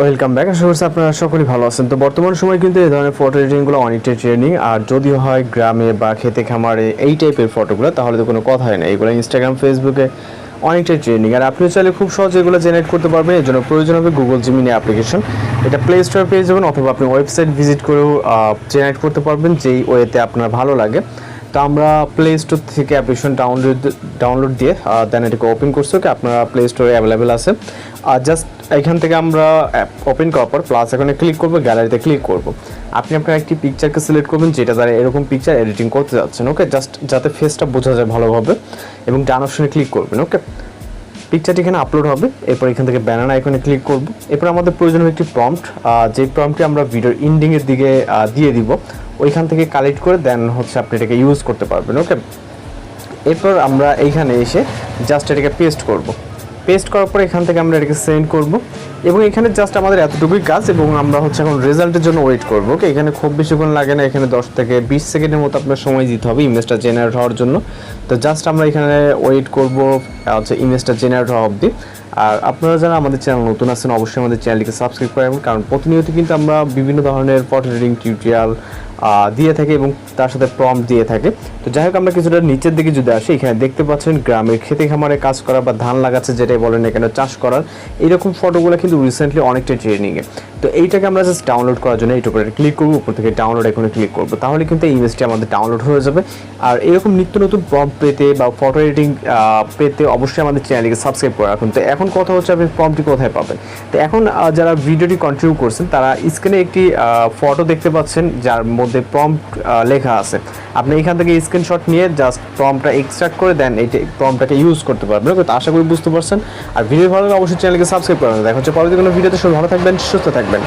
Welcome back আশা করছি আপনারা সকলেই ভালো আছেন। তো বর্তমান সময় কিন্তু এই ধরনের ফটো এডিটিংগুলো অনেকটাই ট্রেনিং আর যদি হয় গ্রামে বা খেতে খামারে এই টাইপের ফটোগুলো তাহলে তো কোনো কথাই নেই। এগুলো ইনস্টাগ্রাম ফেসবুকে অনেকটাই ট্রেনিং আর আপনি চাইলে খুব সহজে এগুলো জেনারেট করতে পারবেন। এর জন্য প্রয়োজন হবে গুগল জিমিনি অ্যাপ্লিকেশন এটা প্লে স্টোরে পেয়ে যাবেন অথবা আপনি ওয়েবসাইট ভিজিট করেও জেনারেট করতে পারবেন, যেই ওয়েতে আপনার ভালো লাগে। তো আমরা প্লে স্টোর থেকে অ্যাপ্লিকেশন ডাউনলোড ডাউনলোড দিয়ে দেন এটাকে ওপেন করছি ওকে আপনারা প্লে স্টোরে অ্যাভেলেবেল আছে। আর জাস্ট এখান থেকে আমরা ওপেন করার পর প্লাস এখানে ক্লিক করব গ্যালারিতে ক্লিক করব। আপনি আপনার একটি পিকচারকে সিলেক্ট করবেন, যেটা দ্বারা এরকম পিকচার এডিটিং করতে যাচ্ছেন ওকে জাস্ট যাতে ফেসটা বোঝা যায় ভালোভাবে এবং ডান অপশনে ক্লিক করবেন ওকে পিকচারটি এখানে আপলোড হবে, এরপর এখান থেকে ব্যানার আইকনে ক্লিক করব। এরপর আমাদের প্রয়োজন একটি প্রম্পট যে প্রম্পটটি আমরা ভিডিওর ইন্ডিংয়ের দিকে দিয়ে দিব। ওইখান থেকে কালেক্ট করে দেন হচ্ছে আপনি এটাকে ইউজ করতে পারবেন ওকে এরপর আমরা এইখানে এসে জাস্ট এটাকে পেস্ট করব। পেস্ট করার পর এখান থেকে আমরা এটাকে সেন্ড করব এবং এখানে জাস্ট আমাদের এতটুকুই কাজ এবং আমরা হচ্ছে এখন রেজাল্টের জন্য ওয়েট করব ওকে এখানে খুব বেশিক্ষণ লাগে না, এখানে দশ থেকে বিশ সেকেন্ডের মতো আপনার সময় দিতে হবে ইমেজটা জেনারেট হওয়ার জন্য। তো জাস্ট আমরা এখানে ওয়েট করব হচ্ছে ইমেজটা জেনারেট হওয়া অবধি। আর আপনারা যারা আমাদের চ্যানেল নতুন আছেন, অবশ্যই আমাদের চ্যানেলটিকে সাবস্ক্রাইব করে রাখবেন, কারণ প্রতিনিয়ত কিন্তু আমরা বিভিন্ন ধরনের ফটো টিউটোরিয়াল দিয়ে থাকে এবং তার সাথে প্রম দিয়ে থাকে। তো যাই হোক, আমরা কিছুটা নিচের দিকে যদি আসি, এখানে দেখতে পাচ্ছেন গ্রামের খেতে খামারে কাজ করা বা ধান লাগাচ্ছে যেটাই বলেন এখানে চাষ করার এইরকম ফটোগুলো কিন্তু রিসেন্টলি অনেকটা ট্রেনিংয়ে তো এইটাকে আমরা জাস্ট ডাউনলোড করার জন্য এইটুকু ক্লিক করব, উপর থেকে ডাউনলোড এখানে ক্লিক করব। তাহলে কিন্তু এই ইমেজটি আমাদের ডাউনলোড হয়ে যাবে। আর এরকম নিত্য নতুন প্রম্পট পেতে বা ফটো এডিটিং পেতে অবশ্যই আমাদের চ্যানেলকে সাবস্ক্রাইব করে রাখুন। তো এখন কথা হচ্ছে আপনি প্রম্পটটি কোথায় পাবেন? তো এখন যারা ভিডিওটি কন্টিনিউ করছেন, তারা স্ক্রিনে একটি ফটো দেখতে পাচ্ছেন, যার মধ্যে প্রম্পট লেখা আছে। আপনি এখান থেকে স্ক্রিনশট নিয়ে জাস্ট প্রমটা এক্সট্রাক্ট করে দেন, এই প্রমটাকে ইউজ করতে পারবেন। তো আশা করি বুঝতে পারছেন। আর ভিডিও ভালো অবশ্যই চ্যানেলকে সাবস্ক্রাইব করবেন দেখা হচ্ছে পরবর্তী কোনো ভিডিওতে সব ভালো থাকবেন, সুস্থ থাকবেন।